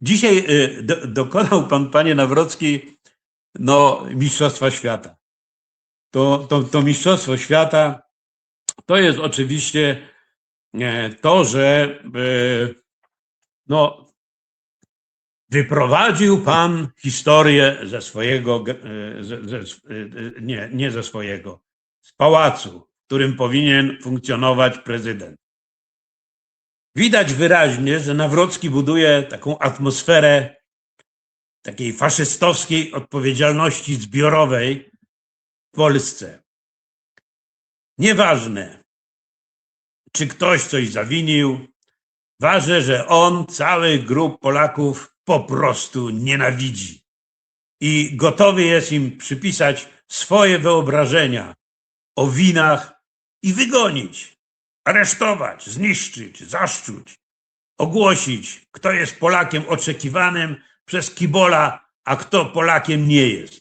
Dzisiaj y, do, dokonał pan, panie Nawrocki, no, Mistrzostwa Świata. To, to, to Mistrzostwo Świata to jest oczywiście e, to, że e, no, wyprowadził pan historię ze swojego, e, ze, ze, nie, nie ze swojego, z pałacu, w którym powinien funkcjonować prezydent. Widać wyraźnie, że Nawrocki buduje taką atmosferę takiej faszystowskiej odpowiedzialności zbiorowej w Polsce. Nieważne, czy ktoś coś zawinił, ważne, że on cały grup Polaków po prostu nienawidzi i gotowy jest im przypisać swoje wyobrażenia o winach i wygonić, aresztować, zniszczyć, zaszczuć, ogłosić, kto jest Polakiem oczekiwanym przez Kibola, a kto Polakiem nie jest.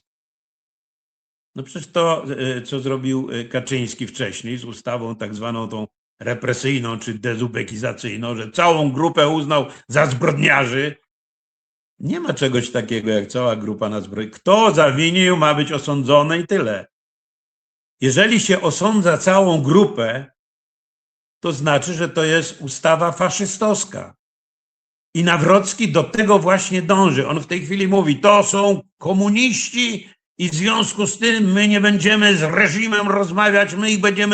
No przecież to, e, co zrobił e, Kaczyński wcześniej z ustawą tak zwaną tą represyjną czy dezubekizacyjną, że całą grupę uznał za zbrodniarzy. Nie ma czegoś takiego jak cała grupa na zbrodni. Kto zawinił, ma być osądzony i tyle. Jeżeli się osądza całą grupę, to znaczy, że to jest ustawa faszystowska. I Nawrocki do tego właśnie dąży. On w tej chwili mówi, to są komuniści i w związku z tym my nie będziemy z reżimem rozmawiać, my ich będziemy